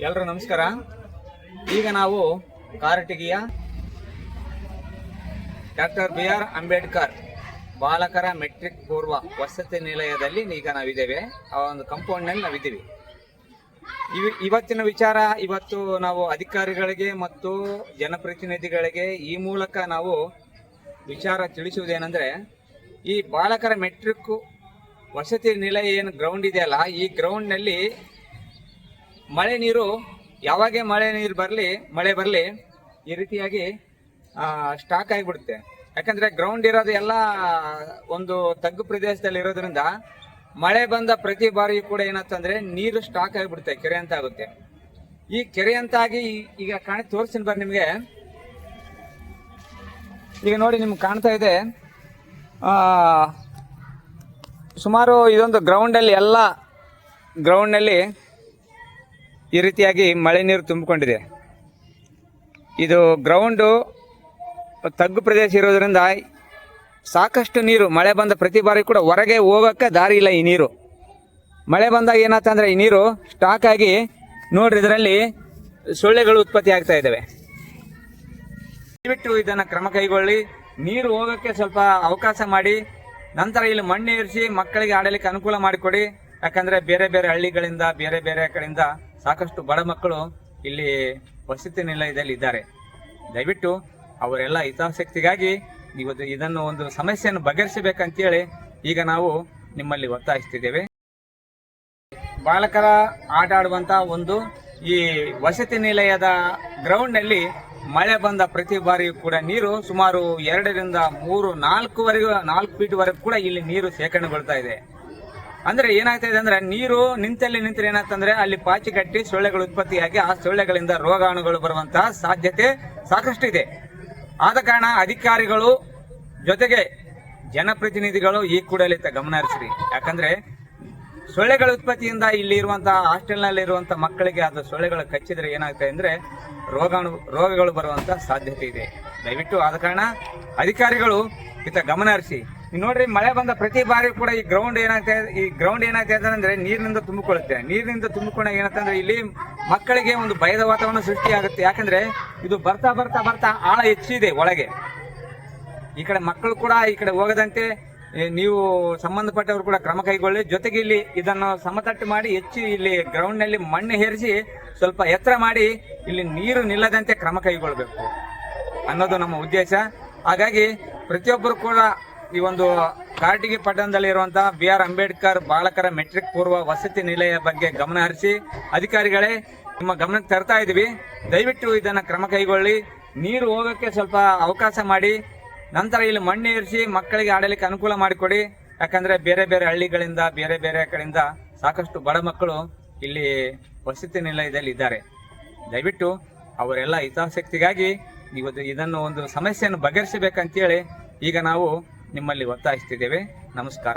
ಎಲ್ರು ನಮಸ್ಕಾರ. ಈಗ ನಾವು ಕಾರಟಗಿಯ ಡಾಕ್ಟರ್ ಬಿ ಆರ್ ಅಂಬೇಡ್ಕರ್ ಬಾಲಕರ ಮೆಟ್ರಿಕ್ ಪೂರ್ವ ವಸತಿ ನಿಲಯದಲ್ಲಿ ಈಗ ನಾವಿದ್ದೇವೆ. ಆ ಒಂದು ಕಂಪೌಂಡ್ನಲ್ಲಿ ನಾವಿದ್ದೀವಿ. ಇವ್- ಇವತ್ತಿನ ವಿಚಾರ, ಇವತ್ತು ನಾವು ಅಧಿಕಾರಿಗಳಿಗೆ ಮತ್ತು ಜನಪ್ರತಿನಿಧಿಗಳಿಗೆ ಈ ಮೂಲಕ ನಾವು ವಿಚಾರ ತಿಳಿಸುವುದೇನೆಂದ್ರೆ, ಈ ಬಾಲಕರ ಮೆಟ್ರಿಕ್ ವಸತಿ ನಿಲಯ ಏನು ಗ್ರೌಂಡ್ ಇದೆಯಲ್ಲ, ಈ ಗ್ರೌಂಡ್ನಲ್ಲಿ ಮಳೆ ನೀರು, ಯಾವಾಗೇ ಮಳೆ ನೀರು ಬರಲಿ, ಮಳೆ ಬರಲಿ, ಈ ರೀತಿಯಾಗಿ ಸ್ಟಾಕ್ ಆಗಿಬಿಡುತ್ತೆ. ಯಾಕಂದ್ರೆ ಗ್ರೌಂಡ್ ಇರೋದು ಎಲ್ಲ ಒಂದು ತಗ್ಗು ಪ್ರದೇಶದಲ್ಲಿ ಇರೋದ್ರಿಂದ ಮಳೆ ಬಂದ ಪ್ರತಿ ಬಾರಿ ಕೂಡ ಏನಂತಂದ್ರೆ ನೀರು ಸ್ಟಾಕ್ ಆಗಿಬಿಡುತ್ತೆ ಕೆರೆ ಅಂತ ಆಗುತ್ತೆ. ಈ ಕೆರೆ ಅಂತಾಗಿ ಈಗ ಕಾಣಿ, ತೋರಿಸ್ತೀನಿ ಬರ್ರಿ ನಿಮಗೆ. ಈಗ ನೋಡಿ ನಿಮ್ಗೆ ಕಾಣ್ತಾ ಇದೆ. ಸುಮಾರು ಇದೊಂದು ಗ್ರೌಂಡಲ್ಲಿ ಎಲ್ಲ ಗ್ರೌಂಡ್ನಲ್ಲಿ ಈ ರೀತಿಯಾಗಿ ಮಳೆ ನೀರು ತುಂಬಿಕೊಂಡಿದೆ. ಇದು ಗ್ರೌಂಡು ತಗ್ಗು ಪ್ರದೇಶ ಇರೋದ್ರಿಂದ ಸಾಕಷ್ಟು ನೀರು, ಮಳೆ ಬಂದ ಪ್ರತಿ ಬಾರಿ ಕೂಡ ಹೊರಗೆ ಹೋಗೋಕ್ಕೆ ದಾರಿ ಇಲ್ಲ ಈ ನೀರು. ಮಳೆ ಬಂದಾಗ ಏನಾಗ್ತಂದ್ರೆ ಈ ನೀರು ಸ್ಟಾಕ್ ಆಗಿ ನೋಡ್ರಿ ಇದರಲ್ಲಿ ಸೊಳ್ಳೆಗಳು ಉತ್ಪತ್ತಿ ಆಗ್ತಾ ಇದ್ದಾವೆ. ದಯವಿಟ್ಟು ಇದನ್ನು ಕ್ರಮ ಕೈಗೊಳ್ಳಿ. ನೀರು ಹೋಗೋಕ್ಕೆ ಸ್ವಲ್ಪ ಅವಕಾಶ ಮಾಡಿ. ನಂತರ ಇಲ್ಲಿ ಮಣ್ಣು ಇರಿಸಿ ಮಕ್ಕಳಿಗೆ ಆಡಲಿಕ್ಕೆ ಅನುಕೂಲ ಮಾಡಿಕೊಡಿ. ಯಾಕಂದರೆ ಬೇರೆ ಬೇರೆ ಹಳ್ಳಿಗಳಿಂದ, ಬೇರೆ ಬೇರೆ ಕಡೆಯಿಂದ ಸಾಕಷ್ಟು ಬಡ ಮಕ್ಕಳು ಇಲ್ಲಿ ವಸತಿ ನಿಲಯದಲ್ಲಿ ಇದ್ದಾರೆ. ದಯವಿಟ್ಟು ಅವರೆಲ್ಲ ಹಿತಾಸಕ್ತಿಗಾಗಿ ಇವತ್ತು ಇದನ್ನು ಒಂದು ಸಮಸ್ಯೆಯನ್ನು ಬಗೆಹರಿಸಬೇಕಂತೇಳಿ ಈಗ ನಾವು ನಿಮ್ಮಲ್ಲಿ ಒತ್ತಾಯಿಸ್ತಿದ್ದೇವೆ ಬಾಲಕರ ಆಟ ಆಡುವಂತ ಒಂದು ಈ ವಸತಿ ನಿಲಯದ ಗ್ರೌಂಡ್ನಲ್ಲಿ ಮಳೆ ಬಂದ ಪ್ರತಿ ಬಾರಿಯೂ ಕೂಡ ನೀರು ಸುಮಾರು ಎರಡರಿಂದ ಮೂರು ನಾಲ್ಕುವರೆಗೂ ನಾಲ್ಕು ಫೀಟ್ ವರೆಗೂ ಕೂಡ ಇಲ್ಲಿ ನೀರು ಶೇಖರಣೆಗೊಳ್ತಾ ಇದೆ. ಅಂದ್ರೆ ಏನಾಗ್ತಾ ಇದೆ ಅಂದ್ರೆ ನೀರು ನಿಂತಲ್ಲಿ ನಿಂತರೆ ಏನಾಗ್ತಂದ್ರೆ ಅಲ್ಲಿ ಪಾಚಿ ಕಟ್ಟಿ ಸೊಳ್ಳೆಗಳು ಉತ್ಪತ್ತಿಯಾಗಿ ಆ ಸೊಳ್ಳೆಗಳಿಂದ ರೋಗಾಣುಗಳು ಬರುವಂತಹ ಸಾಧ್ಯತೆ ಸಾಕಷ್ಟು ಇದೆ ಆದ ಕಾರಣ ಅಧಿಕಾರಿಗಳು ಜೊತೆಗೆ ಜನಪ್ರತಿನಿಧಿಗಳು ಈ ಕೂಡಲೇ ಗಮನ ಹರಿಸ್ರಿ. ಯಾಕಂದ್ರೆ ಸೊಳ್ಳೆಗಳ ಉತ್ಪತ್ತಿಯಿಂದ ಇಲ್ಲಿ ಇರುವಂತಹ ಹಾಸ್ಟೆಲ್ನಲ್ಲಿ ಇರುವಂತಹ ಮಕ್ಕಳಿಗೆ ಅದು ಸೊಳ್ಳೆಗಳು ಕಚ್ಚಿದ್ರೆ ಏನಾಗ್ತದೆ ಅಂದ್ರೆ ರೋಗಾಣು, ರೋಗಗಳು ಬರುವಂತ ಸಾಧ್ಯತೆ ಇದೆ. ದಯವಿಟ್ಟು ಆದ ಕಾರಣ ಅಧಿಕಾರಿಗಳು ಇತ್ತ ಗಮನ ಹರಿಸಿ. ನೋಡ್ರಿ, ಮಳೆ ಬಂದ ಪ್ರತಿ ಬಾರಿ ಕೂಡ ಈ ಗ್ರೌಂಡ್ ಏನಾಗ್ತಾ ಈ ಗ್ರೌಂಡ್ ಏನಾಗ್ತಾ ಅಂದ್ರೆ ನೀರಿನಿಂದ ತುಂಬಿಕೊಳ್ಳುತ್ತೆ. ನೀರಿನಿಂದ ತುಂಬಿಕೊಂಡಾಗ ಏನಂತಂದ್ರೆ ಇಲ್ಲಿ ಮಕ್ಕಳಿಗೆ ಒಂದು ಭಯದ ವಾತಾವರಣ ಸೃಷ್ಟಿಯಾಗುತ್ತೆ. ಯಾಕಂದ್ರೆ ಇದು ಬರ್ತಾ ಬರ್ತಾ ಬರ್ತಾ ಆಳ ಹೆಚ್ಚಿದೆ ಒಳಗೆ. ಈ ಕಡೆ ಮಕ್ಕಳು ಕೂಡ ಈ ಕಡೆ ಹೋಗದಂತೆ ನೀವು ಸಂಬಂಧಪಟ್ಟವರು ಕೂಡ ಕ್ರಮ ಕೈಗೊಳ್ಳಿ. ಜೊತೆಗೆ ಇಲ್ಲಿ ಇದನ್ನು ಸಮತಟ್ಟು ಮಾಡಿ ಹೆಚ್ಚು ಇಲ್ಲಿ ಗ್ರೌಂಡ್ನಲ್ಲಿ ಮಣ್ಣು ಹೇರಿಸಿ ಸ್ವಲ್ಪ ಎತ್ತರ ಮಾಡಿ ಇಲ್ಲಿ ನೀರು ನಿಲ್ಲದಂತೆ ಕ್ರಮ ಕೈಗೊಳ್ಳಬೇಕು ಅನ್ನೋದು ನಮ್ಮ ಉದ್ದೇಶ. ಹಾಗಾಗಿ ಪ್ರತಿಯೊಬ್ಬರು ಕೂಡ ಈ ಒಂದು ಕಾಟಿಗೆ ಪಟ್ಟಣದಲ್ಲಿ ಇರುವಂತಹ ಬಿ ಆರ್ ಅಂಬೇಡ್ಕರ್ ಬಾಲಕರ ಮೆಟ್ರಿಕ್ ಪೂರ್ವ ವಸತಿ ನಿಲಯ ಬಗ್ಗೆ ಗಮನ ಹರಿಸಿ ಅಧಿಕಾರಿಗಳೇ, ನಿಮ್ಮ ಗಮನಕ್ಕೆ ತರ್ತಾ ಇದೀವಿ ದಯವಿಟ್ಟು ಇದನ್ನ ಕ್ರಮ ಕೈಗೊಳ್ಳಿ. ನೀರು ಹೋಗೋಕ್ಕೆ ಸ್ವಲ್ಪ ಅವಕಾಶ ಮಾಡಿ. ನಂತರ ಇಲ್ಲಿ ಮಣ್ಣು ಇರಿಸಿ ಮಕ್ಕಳಿಗೆ ಆಡಲಿಕ್ಕೆ ಅನುಕೂಲ ಮಾಡಿಕೊಡಿ. ಯಾಕಂದ್ರೆ ಬೇರೆ ಬೇರೆ ಹಳ್ಳಿಗಳಿಂದ, ಬೇರೆ ಬೇರೆ ಕಡೆಯಿಂದ ಸಾಕಷ್ಟು ಬಡ ಮಕ್ಕಳು ಇಲ್ಲಿ ವಸತಿ ನಿಲಯದಲ್ಲಿ ಇದ್ದಾರೆ. ದಯವಿಟ್ಟು ಅವರೆಲ್ಲ ಹಿತಾಸಕ್ತಿಗಾಗಿ ಇವತ್ತು ಇದನ್ನು ಒಂದು ಸಮಸ್ಯೆಯನ್ನು ಬಗೆಹರಿಸಬೇಕಂತೇಳಿ ಈಗ ನಾವು ನಿಮ್ಮಲ್ಲಿ ಒತ್ತಾಯಿಸ್ತಿದ್ದೇವೆ. ನಮಸ್ಕಾರ.